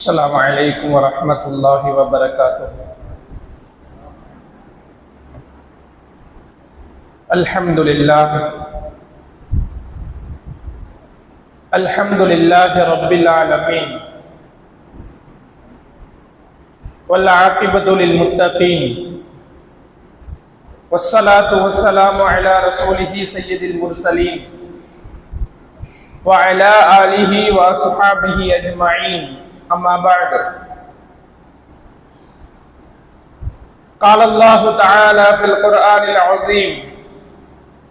السلام عليكم ورحمة الله وبركاته. الحمد لله. الحمد لله رب العالمين. والعاقبة للمتقين. والصلاة والسلام على رسوله سيد المرسلين. وعلى آله وأصحابه أجمعين. أما بعد. قال الله تعالى في القرآن العظيم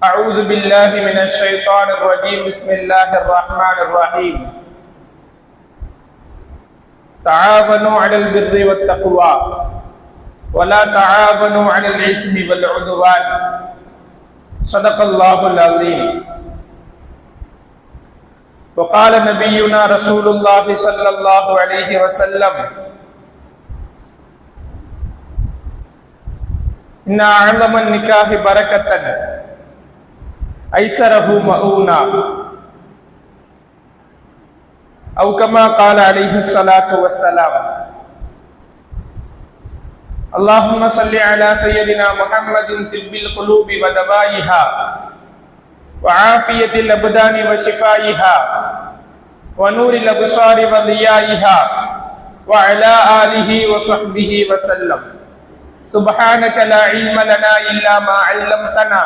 أعوذ بالله من الشيطان الرجيم. بسم الله الرحمن الرحيم. تعاونوا على البر والتقوى ولا تعاونوا على الإثم والعدوان. صدق الله العظيم. وقال نبينا رسول الله صلى الله عليه وسلم إن أعظم النكاح بركة أيسره مؤونا. أو كما قال عليه الصلاة والسلام اللهم صل على سيدنا محمد طب القلوب ودوائها. وعافية الأبدان وشفائها ونور الأبصار وضيائها وعلى آله وصحبه وسلم سبحانك لا علم لنا إلا ما علمتنا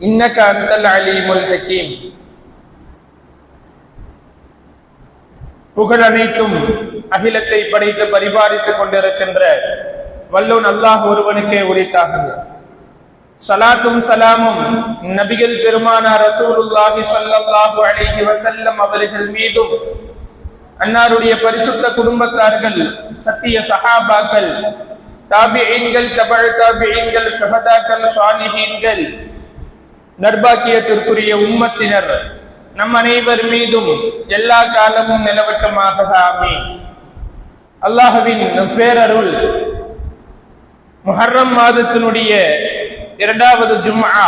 إنك أنت العليم الحكيم புகழ் அனைத்தும் அகிலத்தை படைத்து பரிபாலித்துக் கொண்டிருக்கின்ற வல்லோன் அல்லாஹ் ஒருவனுக்கே உரித்தாகுங்க சலாத்தும் சலாமும் நபிகள் பெருமானா ரசூலுல்லாஹி ஸல்லல்லாஹு அலைஹி வஸல்லம் அவர்கள் மீதும் அன்னாருடைய பரிசுத்த குடும்பத்தார்கள் சத்திய சஹாபாக்கள் தாபிஈன்கள் தபழ் தாபிஈன்கள் ஷஹதாக்கள் சாலிஹீன்கள் நர்பாக்கியத்திற்குரிய உம்மத்தினர் நம் அனைவர் மீதும் எல்லா காலமும் நிலவட்டமாக ஆமீன். அல்லாஹுவின் பேரருள் முஹர்ரம் மாதத்தினுடைய இரண்டாவது ஜும்ஆ.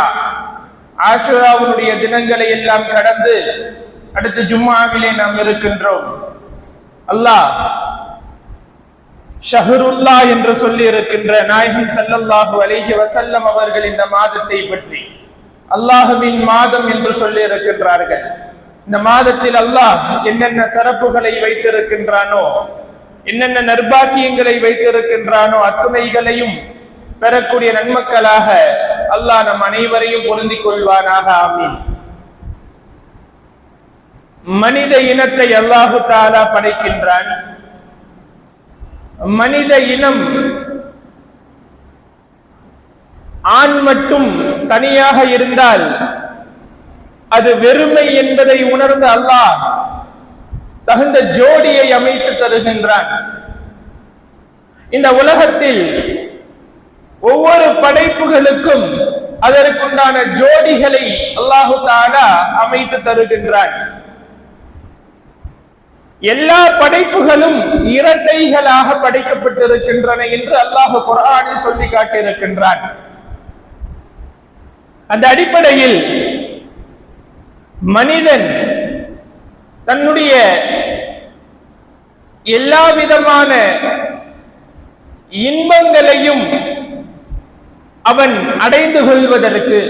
ஆஷுராவுடைய தினங்களை எல்லாம் கடந்து அடுத்து ஜும்மாவிலே நாம் இருக்கின்றோம். அல்லாஹ் ஷஹருல்லா என்று சொல்லி இருக்கின்ற நாயகன் சல்லல்லாஹு அலிஹி வசல்லம் அவர்கள் இந்த மாதத்தை பற்றி அல்லாஹுவின் மாதம் என்று சொல்லி இருக்கின்றார்கள். இந்த மாதத்தில் அல்லாஹ் என்னென்ன சிறப்புகளை வைத்திருக்கின்றானோ என்னென்ன நர்பாக்கியங்களை வைத்திருக்கின்றானோ அத்துணைகளையும் பெறக்கூடிய நன்மக்களாக அல்லாஹ் நம் அனைவரையும் பொருந்திக் கொள்வானாக ஆமீன். மனித இனத்தை அல்லாஹு தாலா படைக்கின்றான். மனித இனம் ஆண் மட்டும் தனியாக இருந்தால் அது வெறுமை என்பதை உணர்ந்த அல்லாஹ் தகுந்த ஜோடியை அமைத்து தருகின்றான். இந்த உலகத்தில் ஒவ்வொரு படைப்புகளுக்கும் அதற்குண்டான ஜோடிகளை அல்லாஹு தாலா அமைத்து தருகின்றான். எல்லா படைப்புகளும் இரட்டைகளாக படைக்கப்பட்டிருக்கின்றன என்று அல்லாஹு குரானில் சொல்லி காட்டியிருக்கின்றான். அந்த அடிப்படையில் மனிதன் தன்னுடைய எல்லா விதமான இன்பங்களையும் அவன் அடைந்து கொள்வதற்கு.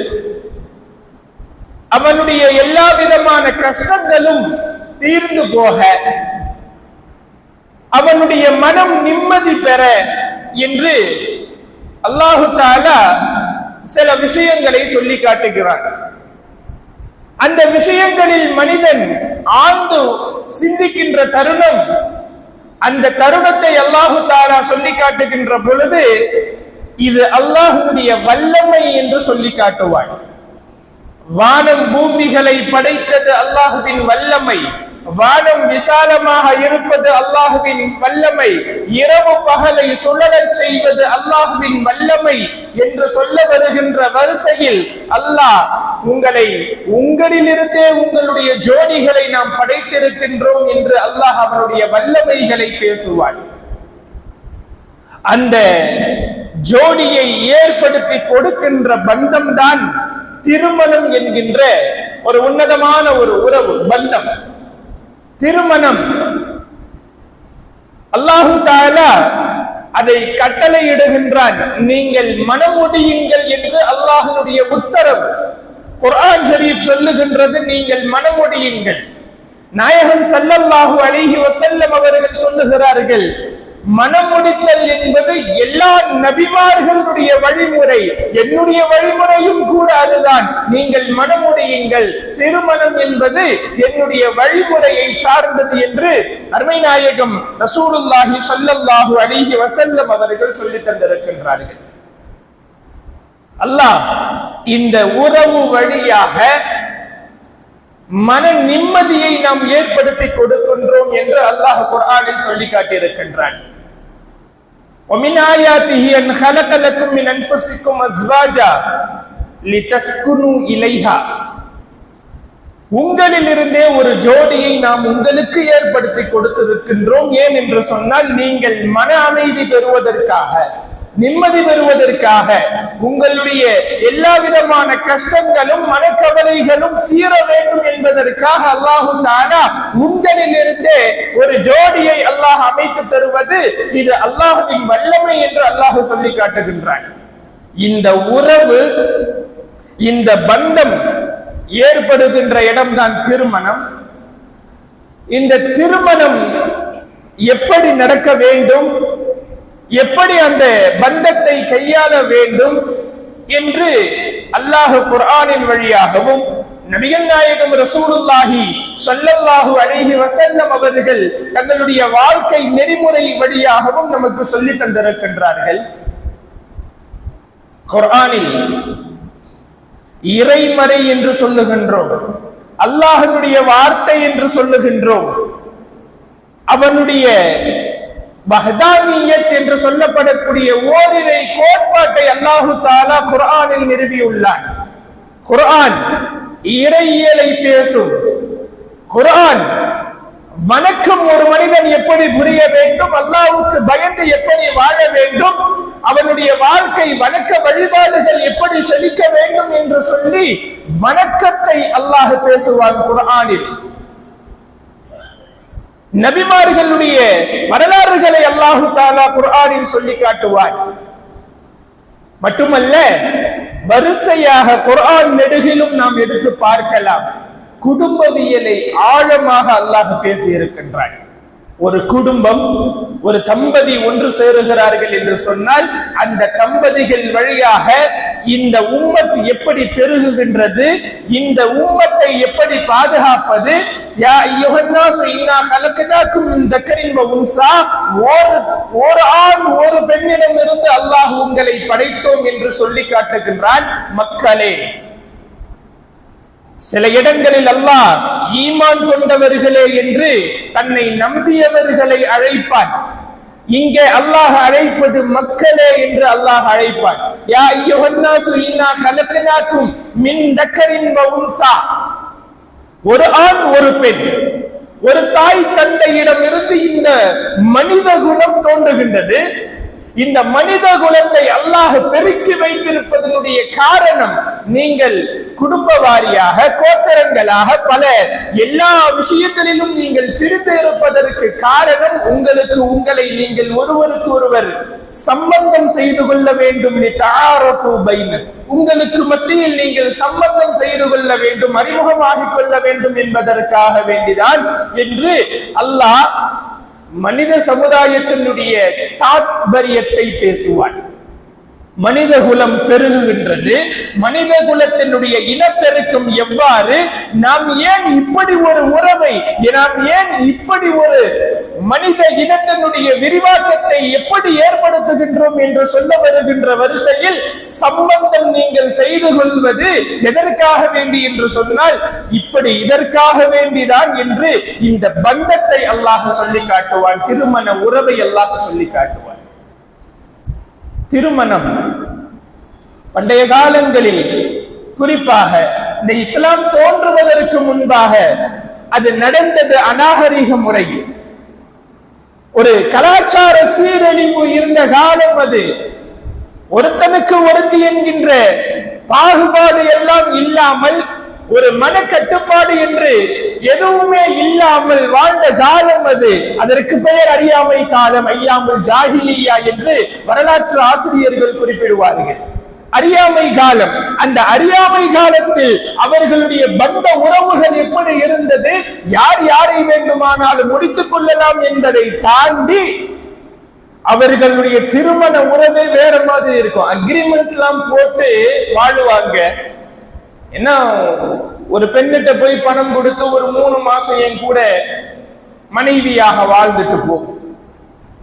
அவனுடைய எல்லா விதமான கஷ்டங்களும் தீர்ந்து போக. அவனுடைய மனம் நிம்மதி பெற என்று அல்லாஹு தாலா சில விஷயங்களை சொல்லி காட்டுகிறான். அந்த விஷயங்களில் மனிதன் ஆழ்ந்து சிந்திக்கின்ற தருணம் அந்த தருணத்தை அல்லாஹு தாலா சொல்லி காட்டுகின்ற பொழுது இது அல்லாஹுடைய வல்லமை என்று சொல்லி காட்டுவான் வானம் பூமிகளை படைத்தது அல்லாஹுவின் வல்லமை. வானம் விசாலமாக இருப்பது அல்லாஹுவின் வல்லமை. இரவு பகலை சுழலச் செய்வது அல்லாஹுவின் வல்லமை என்று சொல்ல வருகின்ற வரிசையில் அல்லாஹ் உங்களை உங்களிலிருந்தே உங்களுடைய ஜோடிகளை நாம் படைத்திருக்கின்றோம் என்று அல்லாஹ் அவருடைய வல்லமைகளை பேசுவான் அந்த ஜோடியை ஏற்படுத்தி கொடுக்கின்ற பந்தம் தான் திருமணம் என்கின்ற ஒரு உன்னதமான ஒரு உறவு பந்தம். திருமணம். அல்லாஹு தாலா அதை கட்டளையிடுகின்றான். நீங்கள் மனமுடியுங்கள் என்று அல்லாஹனுடைய உத்தரவு. குர்ஆன் ஷரீஃப் சொல்லுகின்றது நீங்கள் மனமுடியுங்கள் நாயகன் சல்லல்லாஹு அலிஹி வசல்லம் அவர்கள் சொல்லுகிறார்கள் மனமுடித்தல் என்பது எல்லா நபிமார்களுடைய வழிமுறை. என்னுடைய வழிமுறையும் கூட அதுதான் நீங்கள் மனமுடியுங்கள். திருமணம் என்பது என்னுடைய வழிமுறையை சார்ந்தது என்று அருமை நாயகம் ரசூலுல்லாஹி சொல்லல்லாஹு அலைஹி வசல்லம் அவர்கள் சொல்லி தந்திருக்கின்றார்கள். அல்லாஹ் இந்த உறவு வழியாக மன நிம்மதியை நாம் ஏற்படுத்தி கொடுக்கின்றோம் என்று அல்லாஹ் குரானில் சொல்லி காட்டியிருக்கின்றான். ومن آياته أن خلق لكم من أنفسكم أزواجا لتسكنوا إليها உங்களிலிருந்தே ஒரு ஜோடியை நாம் உங்களுக்கு ஏற்படுத்தி கொடுத்திருக்கின்றோம் ஏன் என்று சொன்னால் நீங்கள் மன அமைதி பெறுவதற்காக நிம்மதி பெறுவதற்காக உங்களுடைய எல்லா விதமான கஷ்டங்களும் மனக்கவலைகளும் தீர வேண்டும் என்பதற்காக அல்லாஹு தாலா உங்களிலிருந்தே ஒரு ஜோடியை அல்லாஹ் அமைத்து தருவது இது அல்லாஹுவின் வல்லமை என்று அல்லாஹு சொல்லி காட்டுகின்றான். இந்த உறவு இந்த பந்தம் ஏற்படுகின்ற இடம்தான் திருமணம். இந்த திருமணம் எப்படி நடக்க வேண்டும்? எப்படி அந்த பந்தத்தை கையாள வேண்டும் என்று அல்லாஹ் குர்ஆனின் வழியாகவும் நபிகள் நாயகம் ரசூலுல்லாஹி சொல்லல்லாஹு அழகி வசல்லம் அவர்கள் தங்களுடைய வாழ்க்கை நெறிமுறை வழியாகவும் நமக்கு சொல்லி தந்திருக்கின்றார்கள். குர்ஆனில் இறைமறை என்று சொல்லுகின்றோம் அல்லாஹனுடைய வார்த்தை என்று சொல்லுகின்றோம் அவனுடைய பஹதானியத் என்று சொல்லப்படக்கூடிய ஓரிரை கோட்பாட்டை அல்லாஹு தாலா குர்ஆனில் நிறுவியுள்ளான். குர்ஆன் இறையியலை பேசும். குர்ஆன் வணக்கம் ஒரு மனிதன் எப்படி புரிய வேண்டும் அல்லாவுக்கு பயந்து எப்படி வாழ வேண்டும் அவனுடைய வாழ்க்கை வணக்க வழிபாடுகள் எப்படி செழிக்க வேண்டும் என்று சொல்லி வணக்கத்தை அல்லாஹ் பேசுவான் குர்ஆனில். நபிமார்களுடைய வரலாறுகளை அல்லாஹு தாலா குர்ஆனில் சொல்லி காட்டுவார் மட்டுமல்ல வரிசையாக குர்ஆன் நெடுகிலும் நாம் எடுத்து பார்க்கலாம். குடும்பவியலை ஆழமாக அல்லாஹ் பேசி இருக்கின்றான் ஒரு குடும்பம் ஒரு தம்பதி ஒன்று சேருகிறார்கள் என்று சொன்னால் அந்த தம்பதிகள் வழியாக இந்த உம்மத் எப்படி பெருகுகின்றது இந்த உம்மத்தை எப்படி பாதுகாப்பது? யா ஐயுஹன்னாசு இன்னா கலக்கனாக்கும் மின் தக்கரின் உன்சா. ஒரு ஒரு ஆண் ஒரு பெண்ணிடம் இருந்து அல்லாஹ் உங்களை படைத்தோம் என்று சொல்லி காட்டுகின்றான் மக்களே. சில இடங்களில் அல்லாஹ் ஈமான் கொண்டவர்களே என்று தன்னை நம்பியவர்களை அழைப்பான். இங்கே அல்லாஹ் அழைப்பது மக்களே என்று அல்லாஹ் அழைப்பான். யா ஐயோன்னாசு இன்னா கலக்கனாக்கும் மின் தக்கரின் வவுன்சா. ஒரு ஆண் ஒரு பெண். ஒரு தாய் தந்தையிடம் இருந்து இந்த மனித குணம் தோன்றுகின்றது. இந்த மனித குலத்தை அல்லாஹ் பெருக்கி வைத்திருப்பதனுடைய காரணம் நீங்கள் குடும்ப வாரியாக கோத்தரங்களாக பல எல்லா விஷயங்களிலும் நீங்கள் பிரிந்து இருப்பதற்கு காரணம் உங்களுக்கு உங்களை நீங்கள் ஒருவருக்கு ஒருவர் சம்பந்தம் செய்து கொள்ள வேண்டும். உங்களுக்கு மத்தியில் நீங்கள் சம்பந்தம் செய்து கொள்ள வேண்டும் அறிமுகமாகிக் கொள்ள வேண்டும் என்பதற்காக வேண்டிதான் என்று அல்லாஹ் மனித சமுதாயத்தினுடைய தாத்பரியத்தை பேசுவார் மனித குலம் பெருகுகின்றது. மனித குலத்தினுடைய இனப்பெருக்கம் எவ்வாறு? நாம் ஏன் இப்படி ஒரு உறவை நாம் ஏன் இப்படி ஒரு மனித இனத்தினுடைய விரிவாக்கத்தை எப்படி ஏற்படுத்துகின்றோம் என்று சொல்ல வருகின்ற வரிசையில் சம்பந்தம் நீங்கள் செய்து கொள்வது எதற்காக வேண்டி என்று சொன்னால் இப்படி இதற்காக வேண்டிதான் என்று இந்த பந்தத்தை அல்லாஹ் சொல்லி காட்டுவான் திருமண உறவை அல்லாஹ் சொல்லி காட்டுவான் திருமணம் பண்டைய காலங்களில் குறிப்பாக இந்த இஸ்லாம் தோன்றுவதற்கு முன்பாக அது நடந்தது அநாகரிக முறையில். ஒரு கலாச்சார சீரழிவு இருந்த காலம் அது. ஒருத்தனுக்கு ஒருத்தி என்கின்ற பாகுபாடு எல்லாம் இல்லாமல் ஒரு மன கட்டுப்பாடு என்று எதுவுமே இல்லாமல் வாழ்ந்த காலம் அது. அதற்கு பெயர் அறியாமை காலம் ஐயாமல் ஜாகிலியா என்று வரலாற்று ஆசிரியர்கள் குறிப்பிடுவார்கள். அறியாமை காலம். அந்த அறியாமை காலத்தில் அவர்களுடைய பந்த உறவுகள் எப்படி இருந்தது? யார் யாரை வேண்டுமானாலும் முடித்துக் கொள்ளலாம் என்பதை தாண்டி அவர்களுடைய திருமண உறவே வேற மாதிரி இருக்கும். அக்ரிமெண்ட் எல்லாம் போட்டு வாழுவாங்க. என்ன ஒரு பெண்ணிட்ட போய் பணம் கொடுத்து ஒரு மூணு மாசம் என் கூட மனைவியாக வாழ்ந்துட்டு போ.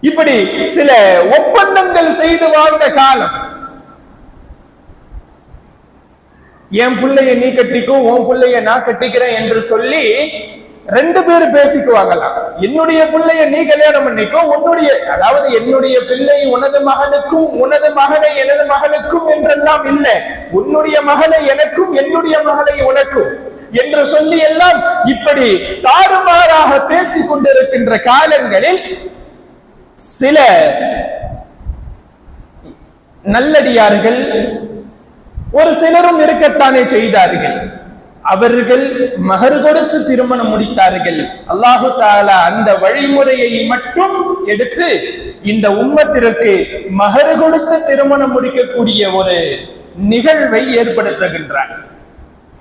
இப்படி சில ஒப்பந்தங்கள் செய்து வாழ்ந்த காலம். என் பிள்ளைய நீ கட்டிக்கும் உன் பிள்ளைய நான் கட்டிக்கிறேன் என்று சொல்லி ரெண்டு பேரும் பேசிக்குவாங்களாம். என்னுடைய பிள்ளைய நீ கல்யாணம் பண்ணிக்கோ உன்னுடைய அதாவது என்னுடைய பிள்ளை உனது மகனுக்கும் உனது மகனை எனது மகளுக்கும் என்றெல்லாம் இல்லை. உன்னுடைய மகளை எனக்கும் என்னுடைய மகளை உனக்கும் என்று சொல்லி எல்லாம் இப்படி தாறுமாறாக பேசிக் கொண்டிருக்கின்ற காலங்களில் சில நல்லடியார்கள் ஒரு சிலரும் இருக்கத்தானே செய்தார்கள். அவர்கள் மகர் கொடுத்து திருமணம் முடித்தார்கள். அல்லாஹு தாலா அந்த வழிமுறையை மட்டும் எடுத்து இந்த உம்மத்திற்கு மகர் கொடுத்து திருமணம் முடிக்கக்கூடிய ஒரு நிகழ்வை ஏற்படுத்துகின்றார்.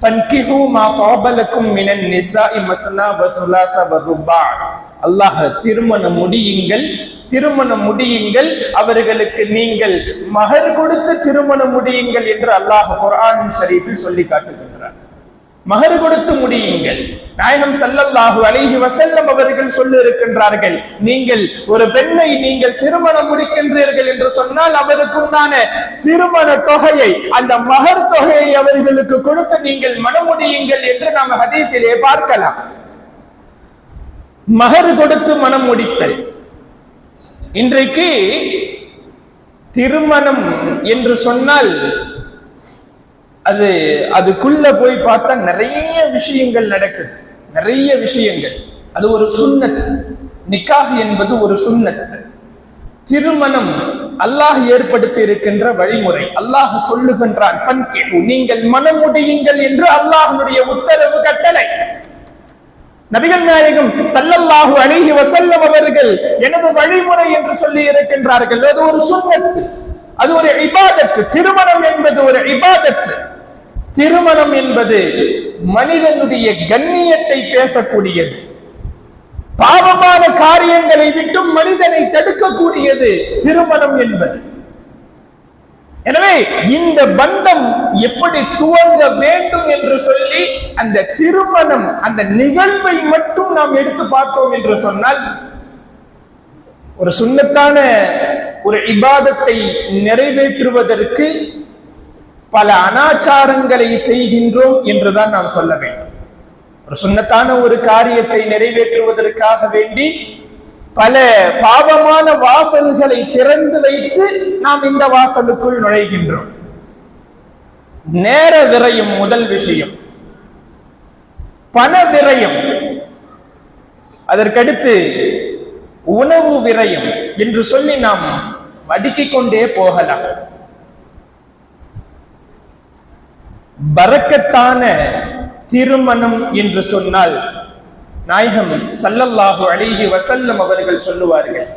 சன்கிஹு மா கோபலுக்கும் மினன் நிசா இமஸ்னா வசுலாச வருபா அல்லாஹ் திருமணம் முடியுங்கள் திருமணம் முடியுங்கள் அவர்களுக்கு நீங்கள் மகர் கொடுத்து திருமணம் முடியுங்கள் என்று அல்லாஹ் குரான் ஷரீஃபில் சொல்லி காட்டுகின்றார். மகர் கொடுத்து முடியுங்கள். நாயகம் சல்லல்லாஹு அலைஹி வசல்லம் அவர்கள் சொல்லி இருக்கின்றார்கள் நீங்கள் ஒரு பெண்ணை நீங்கள் திருமணம் முடிக்கின்றீர்கள் என்று சொன்னால் அவருக்குண்டான திருமண தொகையை அந்த மகர் தொகையை அவர்களுக்கு கொடுத்து நீங்கள் மனமுடியுங்கள் என்று நாம் ஹதீஸிலே பார்க்கலாம். மகர் கொடுத்து மனம் முடித்தல். இன்றைக்கு திருமணம் என்று சொன்னால் அது அதுக்குள்ள போய் பார்த்தா நிறைய விஷயங்கள் நடக்குது. நிறைய விஷயங்கள். அது ஒரு சுண்ணத்து நிக்காஹ் என்பது ஒரு சுண்ணத். திருமணம் அல்லாஹ் ஏற்படுத்தி இருக்கின்ற வழிமுறை. அல்லாஹ் சொல்லுகின்றான் "ஃபன்கிஹு", நீங்கள் மனமுடியுங்கள் என்று அல்லாஹனுடைய உத்தரவு கட்டளை. நபிகள் நாயகம் சல்லல்லாஹு அழகி வசல்லம் அவர்கள் எனது வழிமுறை என்று சொல்லி இருக்கின்றார்கள். அது ஒரு சுண்ணத்து. அது ஒரு இபாதத்து. திருமணம் என்பது ஒரு இபாதத்து. திருமணம் என்பது மனிதனுடைய கண்ணியத்தை பேசக்கூடியது. பாவமான காரியங்களை விட்டும் மனிதனை தடுக்கக்கூடியது திருமணம் என்பது. எனவே இந்த பந்தம் எப்படி துவங்க வேண்டும் என்று சொல்லி அந்த திருமணம் அந்த நிகழ்வை மட்டும் நாம் எடுத்து பார்த்தோம் என்று சொன்னால் ஒரு சுண்ணத்தான ஒரு இபாதத்தை நிறைவேற்றுவதற்கு பல அனாச்சாரங்களை செய்கின்றோம் என்றுதான் நாம் சொல்ல வேண்டும். ஒரு சுண்ணத்தான ஒரு காரியத்தை நிறைவேற்றுவதற்காக வேண்டி பல பாவமான வாசல்களை திறந்து வைத்து நாம் இந்த வாசலுக்குள் நுழைகின்றோம். நேர விரயம் முதல் விஷயம். பண விரயம். அதற்கடுத்து உணவு விரயம் என்று சொல்லி நாம் அடுக்கிக் கொண்டே போகலாம். பறக்கத்தான திருமணம் என்று சொன்னால் நாயகம் சல்லல்லாஹு அழகி வசல்லம் அவர்கள் சொல்லுவார்கள்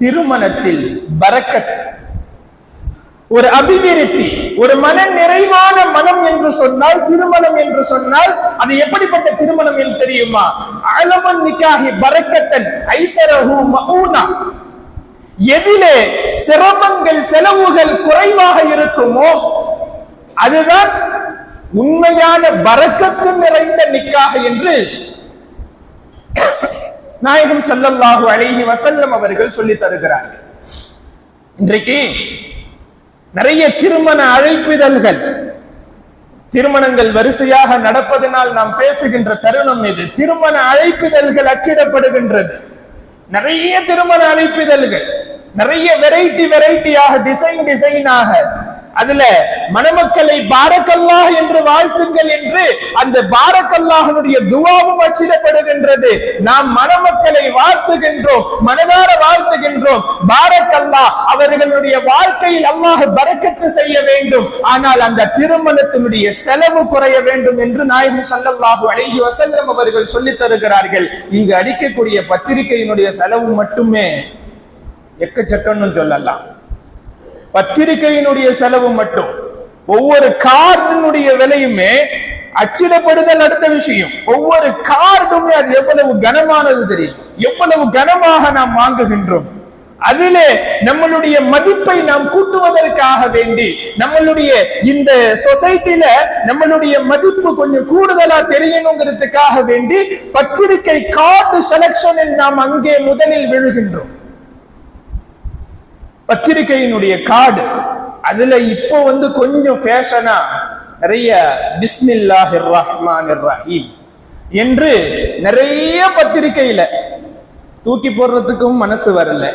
திருமணத்தில் பரக்கத் ஒரு அபிவிருத்தி ஒரு மன நிறைவான மனம் என்று சொன்னால் திருமணம் என்று சொன்னால் அது எப்படிப்பட்ட திருமணம் என்று தெரியுமா? அழமன் நிக்காகி பரக்கத்தன் ஐசரஹு மஊனா. எதிலே சிரமங்கள் செலவுகள் குறைவாக இருக்குமோ அதுதான் உண்மையான வரக்கத்து நிறைந்த நிக்காக என்று நாயகம் சல்லல்லாஹு அலைஹி வசல்லம் அவர்கள் சொல்லி தருகிறார்கள். இன்றைக்கு நிறைய திருமண அழைப்பிதழ்கள் திருமணங்கள் வரிசையாக நடப்பதனால் நாம் பேசுகின்ற தருணம் இது. திருமண அழைப்பிதழ்கள் அச்சிடப்படுகின்றது. நிறைய திருமண அழைப்பிதழ்கள் நிறைய வெரைட்டி வெரைட்டியாக டிசைன் டிசைனாக அதுல மணமக்களை பாரக்கல்லாஹ் என்று வாழ்த்துங்கள் என்று அந்த பாரக்கல்லாஹனுடைய துவாவும் அச்சிடப்படுகின்றது. நாம் மணமக்களை வாழ்த்துகின்றோம் மனதார வாழ்த்துகின்றோம். பாரக்கல்லா அவர்களுடைய வாழ்க்கையில் அல்லாஹ் பறக்கத்து செய்ய வேண்டும். ஆனால் அந்த திருமணத்தினுடைய செலவு குறைய வேண்டும் என்று நாயகம் சல்லல்லாஹு அழகி வசல்லம் அவர்கள் சொல்லித் தருகிறார்கள். இங்கு அடிக்கக்கூடிய பத்திரிகையினுடைய செலவு மட்டுமே. எக்கச்சக்கன்னு சொல்லலாம். பத்திரிகையினுடைய செலவு மட்டும். ஒவ்வொரு கார்டினுடைய விலையுமே அச்சிடப்படுதல் அடுத்த விஷயம். ஒவ்வொரு கார்டுமே அது எவ்வளவு கனமானது தெரியும்? எவ்வளவு கனமாக நாம் வாங்குகின்றோம்? அதிலே நம்மளுடைய மதிப்பை நாம் கூட்டுவதற்காக வேண்டி நம்மளுடைய இந்த சொசைட்டில நம்மளுடைய மதிப்பு கொஞ்சம் கூடுதலா தெரியணுங்கிறதுக்காக வேண்டி பத்திரிகை கார்டு செலக்ஷனில் நாம் அங்கே முதலில் விழுகின்றோம். பத்திரிகையினுடைய கார்டு. அதுல இப்போ வந்து கொஞ்சம் ஃபேஷனா நிறைய பிஸ்மில்லாஹிர் ரஹ்மான் ரஹீம் என்று நிறைய பத்திரிகையில தூக்கி போடுறதுக்கும் மனசு வரல.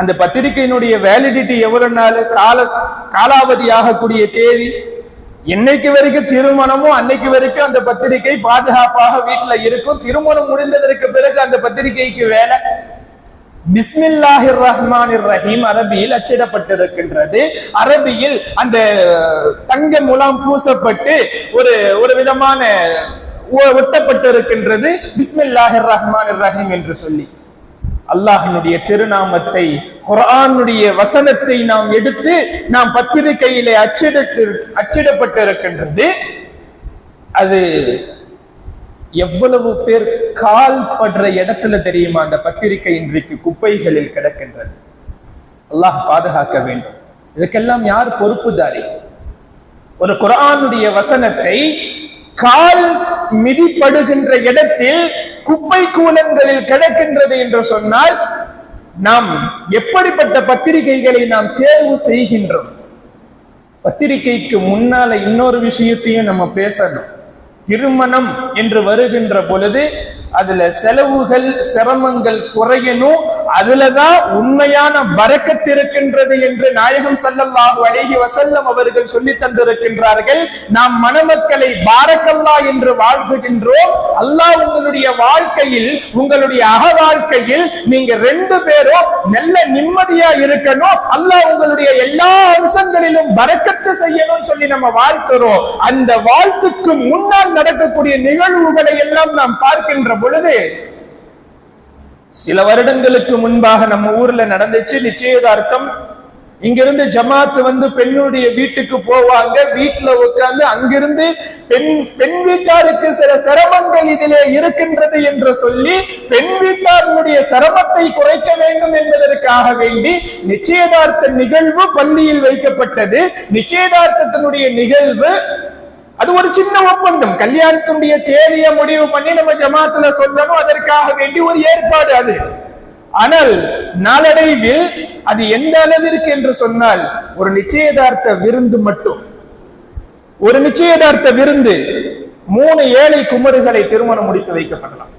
அந்த பத்திரிகையினுடைய வேலிடிட்டி எவ்வளவு நாள்? கால காலாவதி ஆகக்கூடிய தேதி. என்னைக்கு வரைக்கும் திருமணமோ அன்னைக்கு வரைக்கும் அந்த பத்திரிகை பாதுகாப்பாக வீட்டுல இருக்கும். திருமணம் முடிந்ததற்கு பிறகு அந்த பத்திரிகைக்கு வேலை. பிஸ்மில்லாஹிர் ரஹ்மானிர் ரஹீம் அரபியில் அச்சிடப்பட்டிருக்கின்றது. அரபியில் அந்த தங்க முலாம் பூசப்பட்டு ஒரு ஒரு விதமான ஒ- ஒட்டப்பட்டிருக்கின்றது பிஸ்மில்லாஹிர் ரஹ்மானிர் ரஹீம் என்று சொல்லி. அல்லாஹினுடைய திருநாமத்தை குரானுடைய வசனத்தை நாம் எடுத்து நாம் பத்திரிகையிலே அச்சிடப்பட்டிருக்கின்றது. அது எவ்வளவு பேர் கால் படுற இடத்துல தெரியுமா? அந்த பத்திரிகை இன்றைக்கு குப்பைகளில் கிடக்கின்றது. அல்லாஹ் பாதுகாக்க வேண்டும். இதுக்கெல்லாம் யார் பொறுப்புதாரி? ஒரு குரானுடைய வசனத்தை கால் மிதிப்படுகின்ற இடத்தில் குப்பை கூலங்களில் கிடக்கின்றது என்று சொன்னால் நாம் எப்படிப்பட்ட பத்திரிகைகளை நாம் தேர்வு செய்கின்றோம்? பத்திரிகைக்கு முன்னால இன்னொரு விஷயத்தையும் நம்ம பேசணும். திருமணம் என்று வருகின்ற பொழுது அதுல செலவுகள் சிரமங்கள் குறையணும். அதுலதான் உண்மையான வரக்கத்து இருக்கின்றது என்று நாயகம் சல்லல்லாஹு அழகி வசல்லம் அவர்கள் சொல்லி தந்திருக்கின்றார்கள். நாம் மணமக்களை பாரக்கல்லா என்று வாழ்த்துகின்றோம். அல்லாஹ் உங்களுடைய வாழ்க்கையில் உங்களுடைய அக வாழ்க்கையில் நீங்க ரெண்டு பேரும் நல்ல நிம்மதியா இருக்கணும். அல்லாஹ் உங்களுடைய எல்லா அம்சங்களிலும் பரக்கத்து செய்யணும்னு சொல்லி நம்ம வாழ்த்துறோம். அந்த வாழ்த்துக்கு முன்னால் நடக்கக்கூடிய நிகழ்வுகளை எல்லாம் நாம் பார்க்கின்ற பொழுது சில வருடங்களுக்கு முன்பாக நம்ம ஊர்ல நடந்துச்சு நிச்சயதார்த்தம். இங்கிருந்து ஜமாத்து வந்து பெண்ணுடைய வீட்டுக்கு போவாங்க. வீட்டுல உட்கார்ந்து அங்கிருந்து பெண் பெண் வீட்டாருக்கு சில சிரமங்கள் இதிலே இருக்கின்றது என்று சொல்லி பெண் வீட்டாருடைய சிரமத்தை குறைக்க வேண்டும் என்பதற்காக வேண்டி நிச்சயதார்த்த நிகழ்வு பள்ளியில் வைக்கப்பட்டது. நிச்சயதார்த்தத்தினுடைய நிகழ்வு அது ஒரு சின்ன ஒப்பந்தம். கல்யாணத்துடைய தேதியை முடிவு பண்ணி நம்ம ஜமாத்துல சொல்லணும். அதற்காக வேண்டி ஒரு ஏற்பாடு அது. ஆனால் நாளடைவில் அது எந்த அளவிற்கு என்று சொன்னால் ஒரு நிச்சயதார்த்த விருந்து மட்டும். ஒரு நிச்சயதார்த்த விருந்து மூணு ஏழை குமருகளை திருமணம் முடித்து வைக்கப்படலாம்.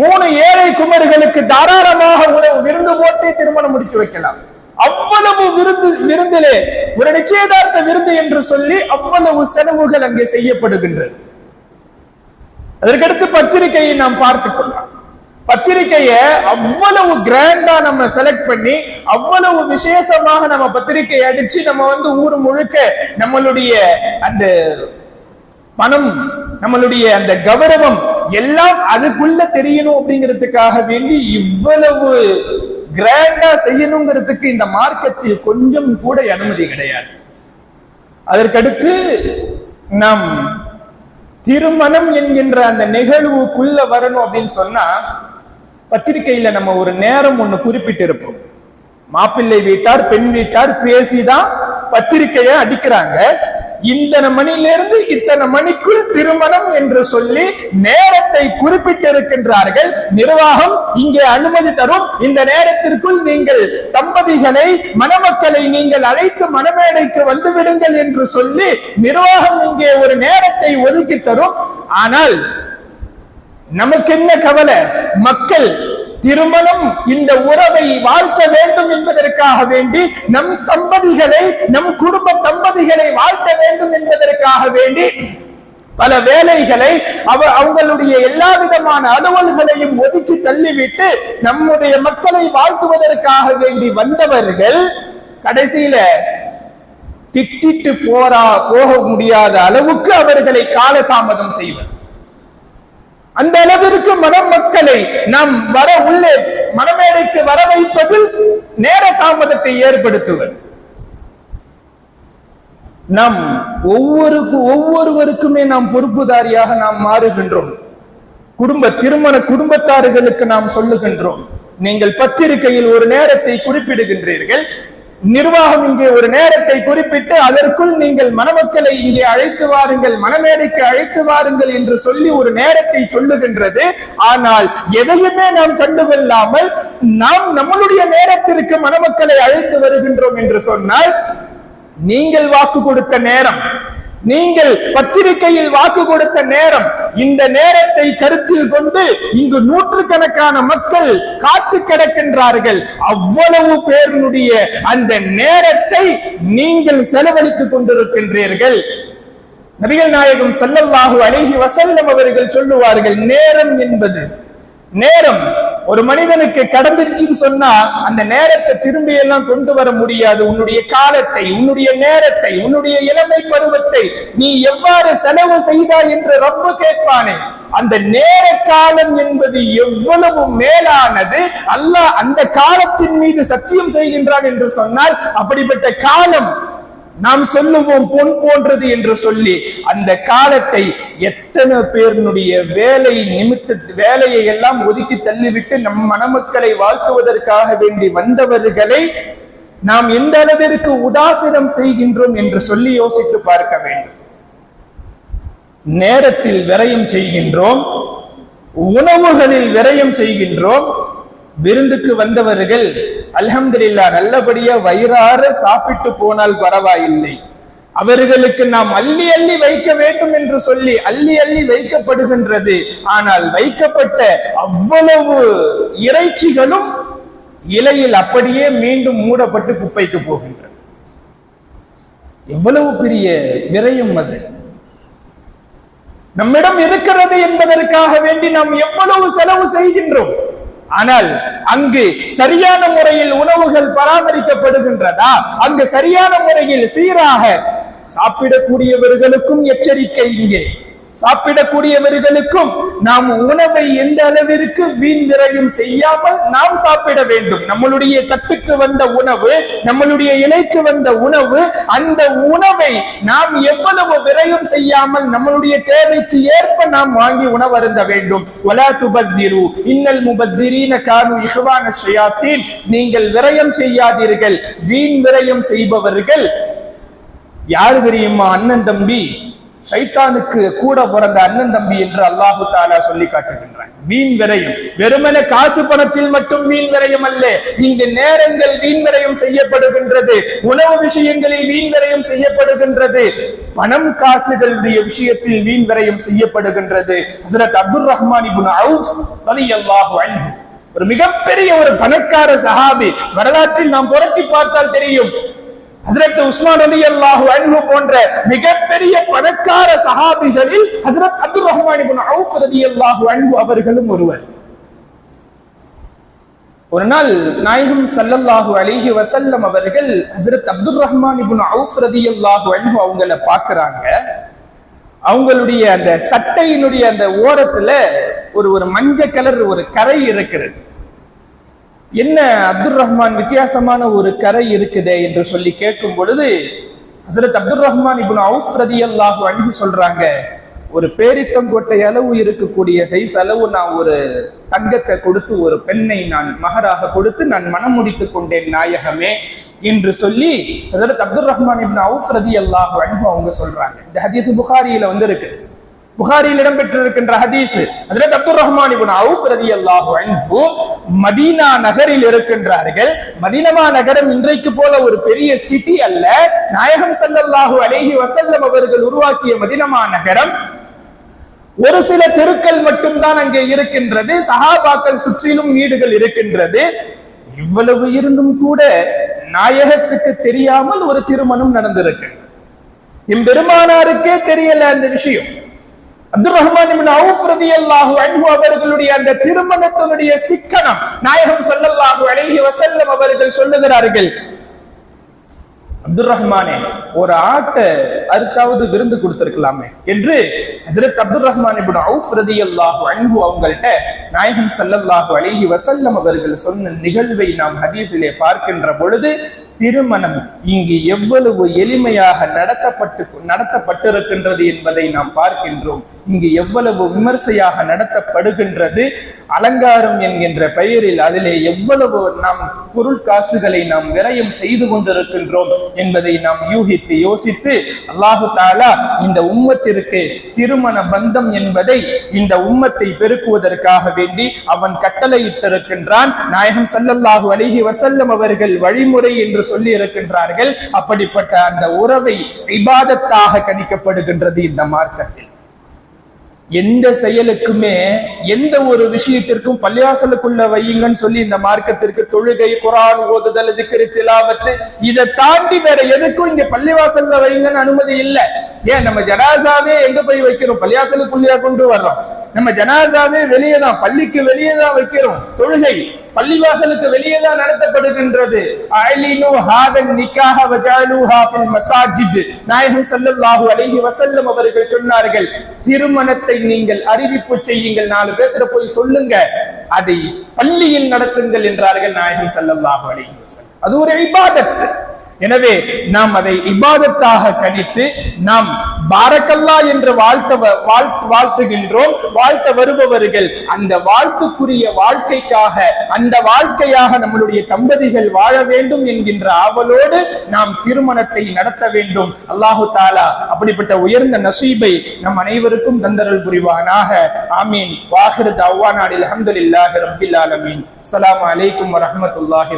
மூணு ஏழை குமர்களுக்கு தாராளமாக உணவு விருந்து போட்டு திருமணம் முடிச்சு வைக்கலாம். அவ்வளவு விருந்து விருந்திலே ஒரு நிச்சயதார்த்த விருந்து என்று சொல்லி அவ்வளவு செலவுகள் அங்கே செய்யப்படுகின்றது. அதற்கடுத்து பத்திரிகையை நாம் பார்த்துக் கொள்ளலாம். பத்திரிகைய அவ்வளவு கிராண்டா நம்ம செலக்ட் பண்ணி அவ்வளவு விசேஷமாக நம்ம பத்திரிகை அடிச்சு நம்ம வந்து ஊர் முழுக்க நம்மளுடைய அந்த பணம் நம்மளுடைய அந்த கௌரவம் எல்லாம் அதுக்குள்ள தெரியணும் அப்படிங்கிறதுக்காக வேண்டி இவ்வளவு கிராண்டா செய்யணுங்கிறதுக்கு இந்த மார்க்கத்தில் கொஞ்சம் கூட அனுமதி கிடையாது. அதற்கடுத்து நம் திருமணம் என்கின்ற அந்த நிகழ்வுக்குள்ள வரணும் அப்படின்னு சொன்னா பத்திரிகையில நம்ம ஒரு நேரம் ஒண்ணு குறிப்பிட்டு இருப்போம் மாப்பிள்ளை வீட்டார் பெண் வீட்டார் பேசிதான் பத்திரிகையை அடிக்கிறாங்க. இத்தனை மணியிலிருந்து இத்தனை மணிக்குள் திருமணம் என்று சொல்லி நேரத்தை குறிப்பிட்டிருக்கின்றார்கள். நிர்வாகம் இங்கே அனுமதி தரும். இந்த நேரத்திற்குள் நீங்கள் தம்பதிகளை மணமக்களை நீங்கள் அழைத்து மணமேடைக்கு வந்து விடுங்கள் என்று சொல்லி நிர்வாகம் இங்கே ஒரு நேரத்தை ஒதுக்கி தரும். ஆனால் நமக்கு என்ன கவலை? மக்கள் திருமணம் இந்த உறவை வாழ்த்த வேண்டும் என்பதற்காக வேண்டி நம் தம்பதிகளை நம் குடும்ப தம்பதிகளை வாழ்த்த வேண்டும் என்பதற்காக வேண்டி பல வேலைகளை அவ அவங்களுடைய எல்லா விதமான அலுவல்களையும் ஒதுக்கி தள்ளிவிட்டு நம்முடைய மக்களை வாழ்த்துவதற்காக வேண்டி வந்தவர்கள் கடைசியில திட்டிட்டு போரா போக முடியாத அளவுக்கு அவர்களை காலதாமதம் செய்வர். அந்த அளவிற்கு மணமக்களை நாம் வர உள்ளே மணமேடைக்கு வர வைப்பதில் நேர தாமதத்தை ஏற்படுத்துவது. நாம் ஒவ்வொரு ஒவ்வொருவருக்குமே நாம் பொறுப்புதாரியாக நாம் மாறுகின்றோம். குடும்ப திருமண குடும்பத்தார்களுக்கு நாம் சொல்லுகின்றோம். நீங்கள் பத்திரிகையில் ஒரு நேரத்தை குறிப்பிடுகின்றீர்கள். நிர்வாகம் இங்கே ஒரு நேரத்தை குறிப்பிட்டு அதற்குள் நீங்கள் மணமக்களை இங்கே அழைத்து வாருங்கள் மணமேடைக்கு அழைத்து வாருங்கள் என்று சொல்லி ஒரு நேரத்தை சொல்லுகின்றது. ஆனால் எதையுமே நாம் கண்டுகொள்ளாமல் நாம் நம்மளுடைய நேரத்திற்கு மணமக்களை அழைத்து வருகின்றோம் என்று சொன்னால் நீங்கள் வாக்கு கொடுத்த நேரம் நீங்கள் பத்திரிகையில் வாக்கு கொடுத்த நேரம் இந்த நேரத்தை கருத்தில் கொண்டு இங்கு நூற்றுக்கணக்கான மக்கள் காத்து கிடக்கின்றார்கள். அவ்வளவு பேருடைய அந்த நேரத்தை நீங்கள் செலவழித்துக் கொண்டிருக்கின்றீர்கள். நபிகள் நாயகம் ஸல்லல்லாஹு அழகி வசல்லம் அவர்கள் சொல்லுவார்கள் நேரம் என்பது நேரம் ஒரு மனிதனுக்கு கடந்துருச்சுன்னு சொன்னா அந்த நேரத்தை திரும்பி எல்லாம் கொண்டு வர முடியாது. உன்னுடைய காலத்தை உன்னுடைய நேரத்தை உன்னுடைய இளமை பருவத்தை நீ எவ்வாறு செலவு செய்தாய் என்று ரொம்ப கேட்பானே. அந்த நேர காலம் என்பது எவ்வளவு மேலானது அல்லாஹ் அந்த காலத்தின் மீது சத்தியம் செய்கின்றான் என்று சொன்னால் அப்படிப்பட்ட காலம் நாம் சொல்லுவோம் பொன் போன்றது என்று சொல்லி அந்த காலத்தை எத்தனை பேருடைய வேலை நிமித்த வேலையை எல்லாம் ஒதுக்கி தள்ளிவிட்டு நம் மணமக்களை வாழ்த்துவதற்காக வேண்டி வந்தவர்களை நாம் எந்த அளவிற்கு உதாசீனம் செய்கின்றோம் என்று சொல்லி யோசித்து பார்க்க வேண்டும். நேரத்தில் விரயம் செய்கின்றோம் உணவுகளில் விரயம் செய்கின்றோம் விருந்துக்கு வந்தவர்கள் அல்ஹம்துலில்லா நல்லபடியா வயிறார சாப்பிட்டு போனால் பரவாயில்லை. அவர்களுக்கு நாம் அள்ளி அள்ளி வைக்க வேண்டும் என்று சொல்லி அள்ளி அள்ளி வைக்கப்படுகின்றது. ஆனால் வைக்கப்பட்ட அவ்வளவு இறைச்சிகளும் இலையில் அப்படியே மீண்டும் மூடப்பட்டு குப்பைக்கு போகின்றது. எவ்வளவு பெரிய விரயம் அது. நம்மிடம் இருக்கிறது என்பதற்காக வேண்டி நாம் எவ்வளவு செலவு செய்கின்றோம். ஆனால் அங்கு சரியான முறையில் உணவுகள் பராமரிக்கப்படுகின்றதா? அங்கு சரியான முறையில் சீராக சாப்பிடக்கூடியவர்களுக்கும் எச்சரிக்கை இங்கே. சாப்பிடக்கூடியவர்களுக்கும் நாம் உணவை எந்த அளவிற்கு வீண் விரயம் செய்யாமல் நாம் சாப்பிட வேண்டும். நம்மளுடைய தட்டுக்கு வந்த உணவு நம்மளுடைய இலைக்கு வந்த உணவு அந்த உணவை நாம் எவ்வளவு விரயம் செய்யாமல் நம்மளுடைய தேவைக்கு ஏற்ப நாம் வாங்கி உணவருந்த வேண்டும். ஒலா துபத்திரு இன்னல் முபத்திரீன கானு இஹ்வான ஷயாத்தீன். நீங்கள் விரயம் செய்யாதீர்கள். வீண் விரயம் செய்பவர்கள் யாரு தெரியுமா? அண்ணன் தம்பி. சைத்தானுக்கு கூட பிறந்த அண்ணன் தம்பி என்று அல்லாஹு தாலா சொல்லி காட்டுகின்றான். வீண் விரையும். வெறுமன காசு பணத்தில் மட்டும் வீண் விரயம் அல்ல இங்கு நேரங்கள் வீண் விரயம் செய்யப்படுகின்றது உணவு விஷயங்களில் வீண் விரயம் செய்யப்படுகின்றது பணம் காசுகளுடைய விஷயத்தில் வீண் விரயம் செய்யப்படுகின்றது. ஹசரத் அப்துல் ரஹ்மான் இப்னு அவுஃப் ரலியல்லாஹு அன்ஹு. ஒரு மிகப்பெரிய ஒரு பணக்கார சஹாபி வரலாற்றில் நாம் புரட்டி பார்த்தால் தெரியும் ஹசரத் உஸ்மான் அலி அல்லாஹு அன்ஹு போன்ற மிகப்பெரிய பணக்கார சஹாபிகளில் ஹசரத் அப்துல் ரஹ்மான் இப்னு அவுஃப் ரலியல்லாஹு அன்ஹு அவர்களும் ஒருவர். ஒரு நாள் நாயகம் சல்லல்லாஹு அலிஹி வசல்லம் அவர்கள் ஹசரத் அப்துல் ரஹ்மான் இப்னு அவுஃப் ரலியல்லாஹு அன்ஹு அவங்கள பார்க்கறாங்க. அவங்களுடைய அந்த சட்டையினுடைய அந்த ஓரத்துல ஒரு ஒரு மஞ்சள் கலர் ஒரு கரை இருக்கிறது. என்ன அப்துல் ரஹ்மான் வித்தியாசமான ஒரு கரை இருக்குதே என்று சொல்லி கேட்கும் பொழுது ஹசரத் அப்துல் ரஹ்மான் இப்னு அவுஃப் ரதியல்லாஹு அணுகி சொல்றாங்க ஒரு பேரித்தங்கோட்டை அளவு இருக்கக்கூடிய சைஸ் அளவு நான் ஒரு தங்கத்தை கொடுத்து ஒரு பெண்ணை நான் மகராக கொடுத்து நான் மனம் முடித்துக் கொண்டேன் நாயகமே என்று சொல்லி ஹசரத் அப்துல் ரஹ்மான் இப்னு அவுஃப் ரதியல்லாஹு அணுகு அவங்க சொல்றாங்க. இந்த ஹதீஸ் புகாரியில வந்து இருக்குது புகாரியில் இடம்பெற்றிருக்கின்ற ஹதீஸ் அதில் அப்துல் ரஹ்மான் இப்னு அவுஃப் ரலியல்லாஹு அன்பு மதீனா நகரில் இருக்கின்றார்கள். மதீனமா நகரம் இன்றைக்கு போல ஒரு பெரிய சிட்டி அல்ல. நாயகம் சல்லல்லாஹு அலேஹி வசல்லம் அவர்கள் உருவாக்கிய மதீனமா நகரம். ஒரு சில தெருக்கள் மட்டும்தான் அங்கே இருக்கின்றது. சஹாபாக்கள் சுற்றிலும் வீடுகள் இருக்கின்றது. இவ்வளவு இருந்தும் கூட நாயகத்துக்கு தெரியாமல் ஒரு திருமணம் நடந்திருக்கு. எம்பெருமானாருக்கே தெரியல அந்த விஷயம். அப்துல் ரஹ்மான் அவர்களுடைய அந்த திருமணத்தினுடைய சிக்கனம் நாயகம் ஸல்லல்லாஹு அழகி வசல்லம் அவர்கள் சொல்லுகிறார்கள். அப்துல் ரஹ்மானே ஒரு ஆட்டை அறுத்தாவது விருந்து கொடுத்திருக்கலாமே என்று ஹசரத் அப்துல் ரஹ்மான் இப்னு அவுஃப் ரலியல்லாஹு அன்ஹு அவங்கள்ட்ட நாயகம் சல்லல்லாஹு அழகி வசல்லம் அவர்கள் சொன்ன நிகழ்வை நாம் ஹதீஸிலே பார்க்கின்ற பொழுது திருமணம் இங்கு எவ்வளவு எளிமையாக நடத்தப்பட்டு நடத்தப்பட்டிருக்கின்றது என்பதை நாம் பார்க்கின்றோம். இங்கு எவ்வளவு விமர்சையாக நடத்தப்படுகின்றது அலங்காரம் என்கின்ற பெயரில் அதிலே எவ்வளவு நாம் பொருள் காசுகளை நாம் விரயம் செய்து கொண்டிருக்கின்றோம் என்பதை நாம் யூகித்து யோசித்து அல்லாஹு தாலா இந்த உம்மத்திற்கு திருமண பந்தம் என்பதை இந்த உம்மத்தை பெருக்குவதற்காக வேண்டி அவன் கட்டளையிட்டிருக்கின்றான். நாயகம் சல்லல்லாஹு அலிஹி வசல்லம் அவர்கள் வழிமுறை என்று சொல்லி இருக்கின்றார்கள் அப்படிப்பட்ட அந்த உறவை விவாதத்தாக கணிக்கப்படுகின்றது இந்த மார்க்கத்தில். எந்த செயலுக்குமே எந்த ஒரு விஷயத்திற்கும் பள்ளியாசலுக்குள்ள வையுங்கன்னு சொல்லி இந்த மார்க்கத்திற்கு தொழுகை குரான் ஓதுதல் திக்ரு திலாவத்து இதை தாண்டி வேற எதுக்கும் இங்க பள்ளிவாசல்ல வைங்கன்னு அனுமதி இல்ல. ஏன் நம்ம ஜனாசாவே எங்க போய் வைக்கிறோம்? பள்ளியாசலுக்குள்ளேயா கொண்டு வர்றோம்? நம்ம ஜனாசாவே வெளியே தான் பள்ளிக்கு வெளியே தான் வைக்கிறோம். தொழுகை பள்ளிவாசலுக்கு வெளியே தான் நடத்தப்படுகின்றது. அலினு ஹாதன் நிக்காஹ வஜாலுஹா ஃபில் மசாஜித். நாயகம் ஸல்லல்லாஹு அலைஹி வஸல்லம் அவர்கள் சொன்னார்கள் திருமணத்தை நீங்கள் அறிவிப்பு செய்யுங்கள் நாலு பேர்கிட்ட போய் சொல்லுங்க. அதை பள்ளியில் நடத்துங்கள் என்றார்கள் நாயகம் ஸல்லல்லாஹு அலைஹி வஸல்லம். அது ஒரு இபாதத். எனவே நாம் அதை இபாதத்தாக கணித்து நாம் பாரக்கல்லா என்று வாழ்த்த வ- வாழ்த்து வாழ்த்துகின்றோம் வாழ்த்த வருபவர்கள் அந்த வாழ்த்துக்குரிய வாழ்க்கைக்காக அந்த வாழ்க்கையாக நம்மளுடைய தம்பதிகள் வாழ வேண்டும் என்கின்ற ஆவலோடு நாம் திருமணத்தை நடத்த வேண்டும். அல்லாஹு தாலா அப்படிப்பட்ட உயர்ந்த நசீபை நம் அனைவருக்கும் தந்தரல் புரிவானாக. ஆமீன். வாஹிர் தவானாடில் அஹமதுல்லாஹி ரபில் ஆலமீன். அலாம் அலைக்கும் வரஹ்மத்துல்லாஹி